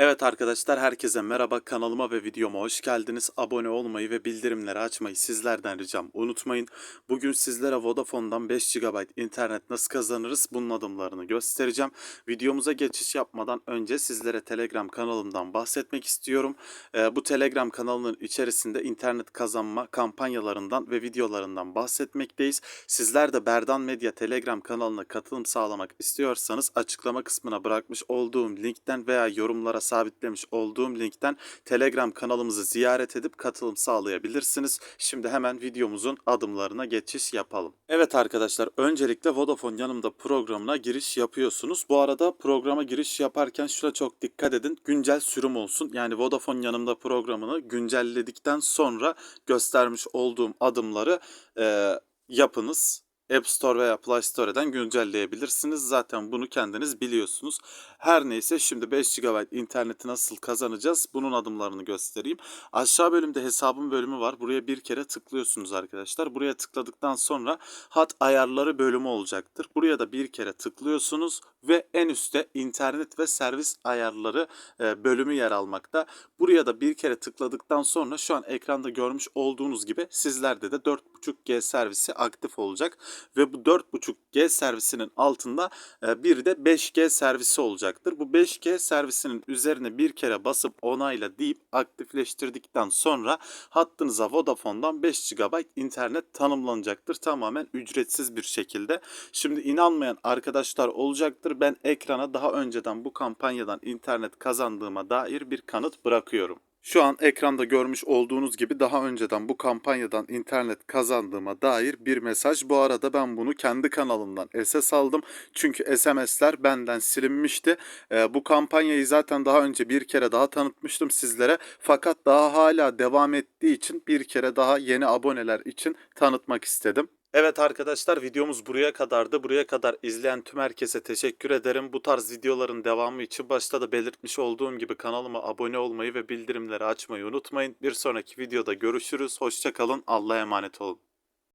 Evet arkadaşlar herkese merhaba kanalıma ve videoma hoş geldiniz. Abone olmayı ve bildirimleri açmayı sizlerden ricam unutmayın. Bugün sizlere Vodafone'dan 5 GB internet nasıl kazanırız bunun adımlarını göstereceğim. Videomuza geçiş yapmadan önce sizlere Telegram kanalımdan bahsetmek istiyorum. Ee, bu Telegram kanalının içerisinde internet kazanma kampanyalarından ve videolarından bahsetmekteyiz. Sizler de Berdan Medya Telegram kanalına katılım sağlamak istiyorsanız açıklama kısmına bırakmış olduğum linkten veya yorumlara sabitlemiş olduğum linkten Telegram kanalımızı ziyaret edip katılım sağlayabilirsiniz. Şimdi hemen videomuzun adımlarına geçiş yapalım. Evet arkadaşlar öncelikle Vodafone yanımda programına giriş yapıyorsunuz. Bu arada programa giriş yaparken şuna çok dikkat edin. Güncel sürüm olsun. Yani Vodafone yanımda programını güncelledikten sonra göstermiş olduğum adımları e, yapınız. App Store veya Play Store'dan güncelleyebilirsiniz. Zaten bunu kendiniz biliyorsunuz. Her neyse şimdi 5 GB interneti nasıl kazanacağız? Bunun adımlarını göstereyim. Aşağı bölümde hesabım bölümü var. Buraya bir kere tıklıyorsunuz arkadaşlar. Buraya tıkladıktan sonra hat ayarları bölümü olacaktır. Buraya da bir kere tıklıyorsunuz ve en üstte internet ve servis ayarları e, bölümü yer almakta. Buraya da bir kere tıkladıktan sonra şu an ekranda görmüş olduğunuz gibi sizlerde de 4.5G servisi aktif olacak ve bu 4.5G servisinin altında e, bir de 5G servisi olacaktır. Bu 5G servisinin üzerine bir kere basıp onayla deyip aktifleştirdikten sonra hattınıza Vodafone'dan 5 GB internet tanımlanacaktır. Tamamen ücretsiz bir şekilde. Şimdi inanmayan arkadaşlar olacaktır. Ben ekrana daha önceden bu kampanyadan internet kazandığıma dair bir kanıt bırakıyorum. Şu an ekranda görmüş olduğunuz gibi daha önceden bu kampanyadan internet kazandığıma dair bir mesaj. Bu arada ben bunu kendi kanalımdan SS aldım. Çünkü SMS'ler benden silinmişti. Ee, bu kampanyayı zaten daha önce bir kere daha tanıtmıştım sizlere. Fakat daha hala devam ettiği için bir kere daha yeni aboneler için tanıtmak istedim. Evet arkadaşlar videomuz buraya kadardı. Buraya kadar izleyen tüm herkese teşekkür ederim. Bu tarz videoların devamı için başta da belirtmiş olduğum gibi kanalıma abone olmayı ve bildirimleri açmayı unutmayın. Bir sonraki videoda görüşürüz. Hoşçakalın. Allah'a emanet olun.